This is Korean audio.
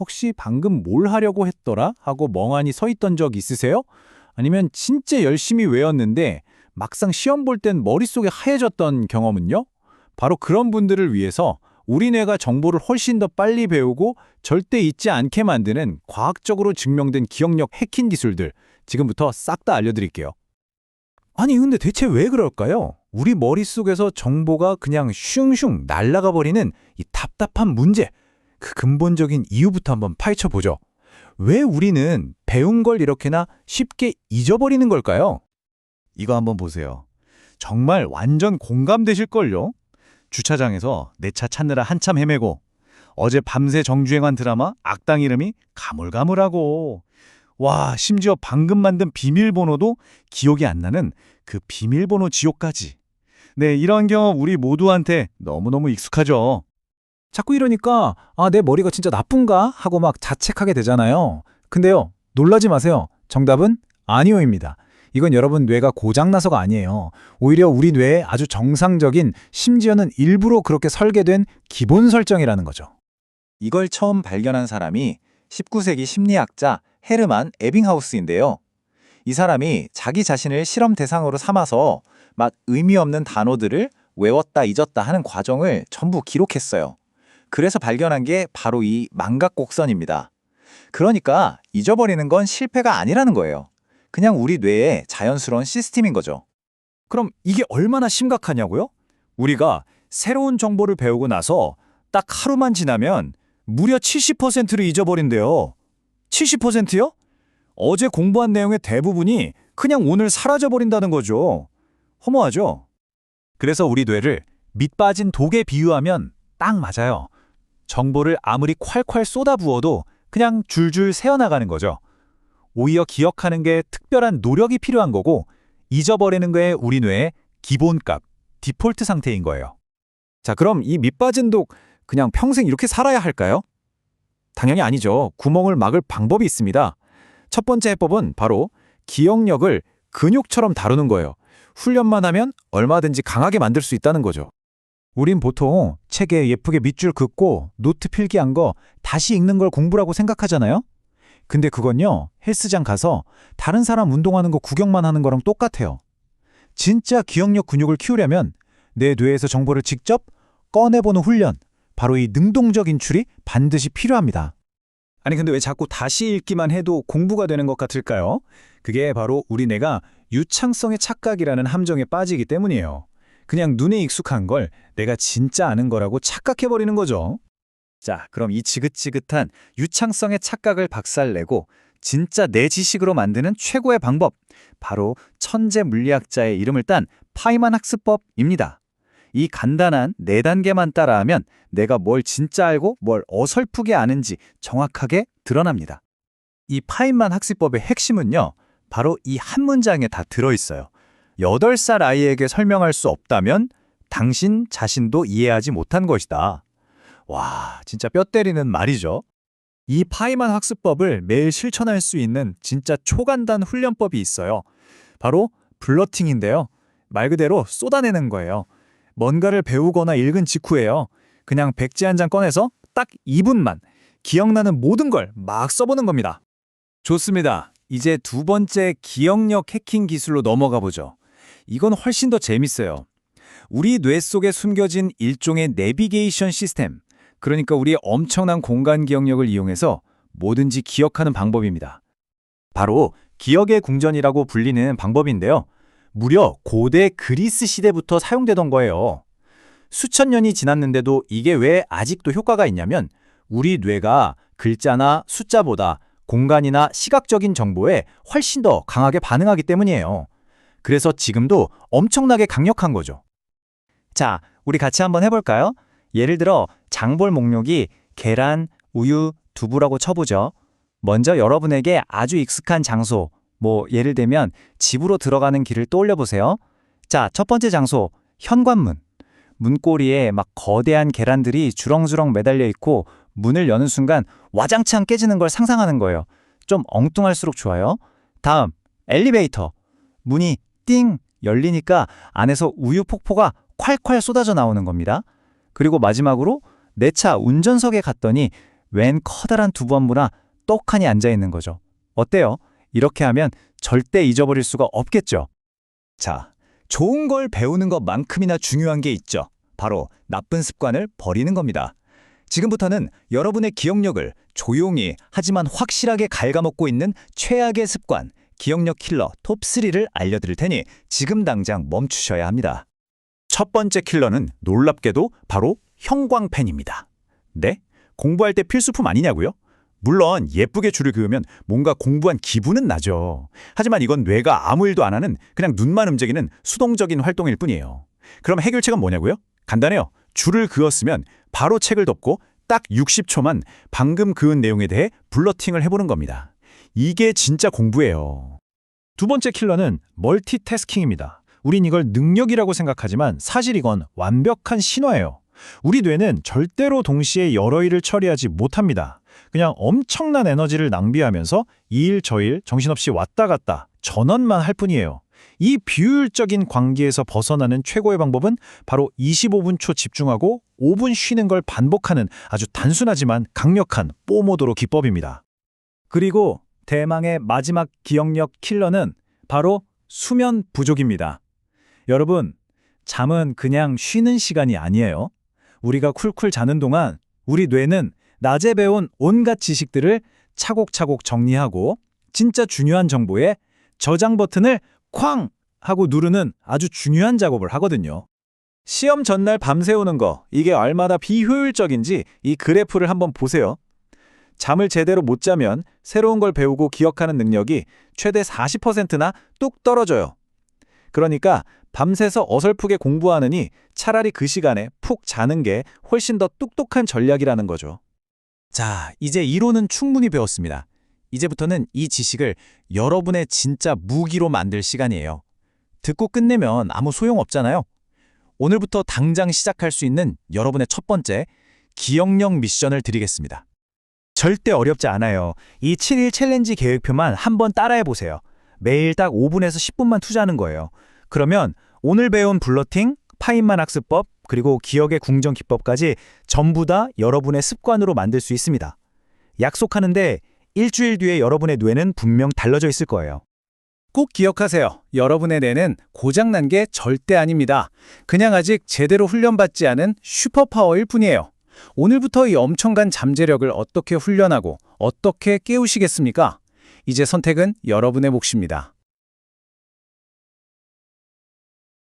혹시 방금 뭘 하려고 했더라? 하고 멍하니 서 있던 적 있으세요? 아니면 진짜 열심히 외웠는데 막상 시험 볼 땐 머릿속에 하얘졌던 경험은요? 바로 그런 분들을 위해서 우리 뇌가 정보를 훨씬 더 빨리 배우고 절대 잊지 않게 만드는 과학적으로 증명된 기억력 해킹 기술들 지금부터 싹 다 알려드릴게요. 아니 근데 대체 왜 그럴까요? 우리 머릿속에서 정보가 그냥 슝슝 날아가 버리는 이 답답한 문제 그 근본적인 이유부터 한번 파헤쳐 보죠. 왜 우리는 배운 걸 이렇게나 쉽게 잊어버리는 걸까요? 이거 한번 보세요. 정말 완전 공감되실걸요? 주차장에서 내 차 찾느라 한참 헤매고 어제 밤새 정주행한 드라마 악당 이름이 가물가물하고 와 심지어 방금 만든 비밀번호도 기억이 안 나는 그 비밀번호 지옥까지 네 이런 경험 우리 모두한테 너무너무 익숙하죠. 자꾸 이러니까 아 내 머리가 진짜 나쁜가 하고 막 자책하게 되잖아요. 근데요 놀라지 마세요. 정답은 아니오입니다. 이건 여러분 뇌가 고장나서가 아니에요. 오히려 우리 뇌에 아주 정상적인 심지어는 일부러 그렇게 설계된 기본 설정이라는 거죠. 이걸 처음 발견한 사람이 19세기 심리학자 헤르만 에빙하우스인데요. 이 사람이 자기 자신을 실험 대상으로 삼아서 막 의미 없는 단어들을 외웠다 잊었다 하는 과정을 전부 기록했어요. 그래서 발견한 게 바로 이 망각곡선입니다. 그러니까 잊어버리는 건 실패가 아니라는 거예요. 그냥 우리 뇌의 자연스러운 시스템인 거죠. 그럼 이게 얼마나 심각하냐고요? 우리가 새로운 정보를 배우고 나서 딱 하루만 지나면 무려 70%를 잊어버린대요. 70%요? 어제 공부한 내용의 대부분이 그냥 오늘 사라져버린다는 거죠. 허무하죠? 그래서 우리 뇌를 밑 빠진 독에 비유하면 딱 맞아요. 정보를 아무리 콸콸 쏟아부어도 그냥 줄줄 새어나가는 거죠. 오히려 기억하는 게 특별한 노력이 필요한 거고 잊어버리는 게 우리 뇌의 기본값, 디폴트 상태인 거예요. 자, 그럼 이 밑빠진 독 그냥 평생 이렇게 살아야 할까요? 당연히 아니죠. 구멍을 막을 방법이 있습니다. 첫 번째 해법은 바로 기억력을 근육처럼 다루는 거예요. 훈련만 하면 얼마든지 강하게 만들 수 있다는 거죠. 우린 보통 책에 예쁘게 밑줄 긋고 노트 필기한 거 다시 읽는 걸 공부라고 생각하잖아요? 근데 그건요, 헬스장 가서 다른 사람 운동하는 거 구경만 하는 거랑 똑같아요. 진짜 기억력 근육을 키우려면 내 뇌에서 정보를 직접 꺼내보는 훈련, 바로 이 능동적 인 출이 반드시 필요합니다. 아니 근데 왜 자꾸 다시 읽기만 해도 공부가 되는 것 같을까요? 그게 바로 우리 뇌가 유창성의 착각이라는 함정에 빠지기 때문이에요. 그냥 눈에 익숙한 걸 내가 진짜 아는 거라고 착각해버리는 거죠. 자, 그럼 이 지긋지긋한 유창성의 착각을 박살내고 진짜 내 지식으로 만드는 최고의 방법, 바로 천재 물리학자의 이름을 딴 파이만 학습법입니다. 이 간단한 네 단계만 따라하면 내가 뭘 진짜 알고 뭘 어설프게 아는지 정확하게 드러납니다. 이 파인만 학습법의 핵심은요, 바로 이 한 문장에 다 들어있어요. 8살 아이에게 설명할 수 없다면 당신 자신도 이해하지 못한 것이다. 와, 진짜 뼈 때리는 말이죠. 이 파이만 학습법을 매일 실천할 수 있는 진짜 초간단 훈련법이 있어요. 바로 블러팅인데요. 말 그대로 쏟아내는 거예요. 뭔가를 배우거나 읽은 직후에요. 그냥 백지 한 장 꺼내서 딱 2분만 기억나는 모든 걸 막 써보는 겁니다. 좋습니다. 이제 두 번째 기억력 해킹 기술로 넘어가 보죠. 이건 훨씬 더 재밌어요. 우리 뇌 속에 숨겨진 일종의 내비게이션 시스템, 그러니까 우리의 엄청난 공간 기억력을 이용해서 뭐든지 기억하는 방법입니다. 바로 기억의 궁전이라고 불리는 방법인데요. 무려 고대 그리스 시대부터 사용되던 거예요. 수천 년이 지났는데도 이게 왜 아직도 효과가 있냐면 우리 뇌가 글자나 숫자보다 공간이나 시각적인 정보에 훨씬 더 강하게 반응하기 때문이에요. 그래서 지금도 엄청나게 강력한 거죠. 자, 우리 같이 한번 해볼까요? 예를 들어 장볼 목록이 계란, 우유, 두부라고 쳐보죠. 먼저 여러분에게 아주 익숙한 장소, 뭐 예를 들면 집으로 들어가는 길을 떠올려 보세요. 자, 첫 번째 장소, 현관문. 문고리에 막 거대한 계란들이 주렁주렁 매달려 있고 문을 여는 순간 와장창 깨지는 걸 상상하는 거예요. 좀 엉뚱할수록 좋아요. 다음, 엘리베이터. 문이 띵 열리니까 안에서 우유 폭포가 콸콸 쏟아져 나오는 겁니다. 그리고 마지막으로 내 차 운전석에 갔더니 웬 커다란 두부안무나 떡하니 앉아 있는 거죠. 어때요? 이렇게 하면 절대 잊어버릴 수가 없겠죠. 자, 좋은 걸 배우는 것만큼이나 중요한 게 있죠. 바로 나쁜 습관을 버리는 겁니다. 지금부터는 여러분의 기억력을 조용히 하지만 확실하게 갉아먹고 있는 최악의 습관, 기억력 킬러 톱3를 알려드릴 테니 지금 당장 멈추셔야 합니다. 첫 번째 킬러는 놀랍게도 바로 형광펜입니다. 네? 공부할 때 필수품 아니냐고요? 물론 예쁘게 줄을 그으면 뭔가 공부한 기분은 나죠. 하지만 이건 뇌가 아무 일도 안 하는 그냥 눈만 움직이는 수동적인 활동일 뿐이에요. 그럼 해결책은 뭐냐고요? 간단해요. 줄을 그었으면 바로 책을 덮고 딱 60초만 방금 그은 내용에 대해 블러팅을 해보는 겁니다. 이게 진짜 공부예요. 두 번째 킬러는 멀티태스킹입니다. 우린 이걸 능력이라고 생각하지만 사실 이건 완벽한 신화예요. 우리 뇌는 절대로 동시에 여러 일을 처리하지 못합니다. 그냥 엄청난 에너지를 낭비하면서 이 일 저 일 정신없이 왔다 갔다 전원만 할 뿐이에요. 이 비효율적인 관계에서 벗어나는 최고의 방법은 바로 25분 초 집중하고 5분 쉬는 걸 반복하는 아주 단순하지만 강력한 뽀모도로 기법입니다. 그리고 대망의 마지막 기억력 킬러는 바로 수면 부족입니다. 여러분, 잠은 그냥 쉬는 시간이 아니에요. 우리가 쿨쿨 자는 동안 우리 뇌는 낮에 배운 온갖 지식들을 차곡차곡 정리하고 진짜 중요한 정보에 저장 버튼을 쾅 하고 누르는 아주 중요한 작업을 하거든요. 시험 전날 밤새우는 거 이게 얼마나 비효율적인지 이 그래프를 한번 보세요. 잠을 제대로 못 자면 새로운 걸 배우고 기억하는 능력이 최대 40%나 뚝 떨어져요. 그러니까 밤새서 어설프게 공부하느니 차라리 그 시간에 푹 자는 게 훨씬 더 똑똑한 전략이라는 거죠. 자, 이제 이론은 충분히 배웠습니다. 이제부터는 이 지식을 여러분의 진짜 무기로 만들 시간이에요. 듣고 끝내면 아무 소용 없잖아요. 오늘부터 당장 시작할 수 있는 여러분의 첫 번째 기억력 미션을 드리겠습니다. 절대 어렵지 않아요. 이 7일 챌린지 계획표만 한번 따라해 보세요. 매일 딱 5분에서 10분만 투자하는 거예요. 그러면 오늘 배운 블러팅, 파인만 학습법, 그리고 기억의 궁정 기법까지 전부 다 여러분의 습관으로 만들 수 있습니다. 약속하는데 일주일 뒤에 여러분의 뇌는 분명 달라져 있을 거예요. 꼭 기억하세요. 여러분의 뇌는 고장난 게 절대 아닙니다. 그냥 아직 제대로 훈련받지 않은 슈퍼파워일 뿐이에요. 오늘부터 이 엄청난 잠재력을 어떻게 훈련하고 어떻게 깨우시겠습니까? 이제 선택은 여러분의 몫입니다.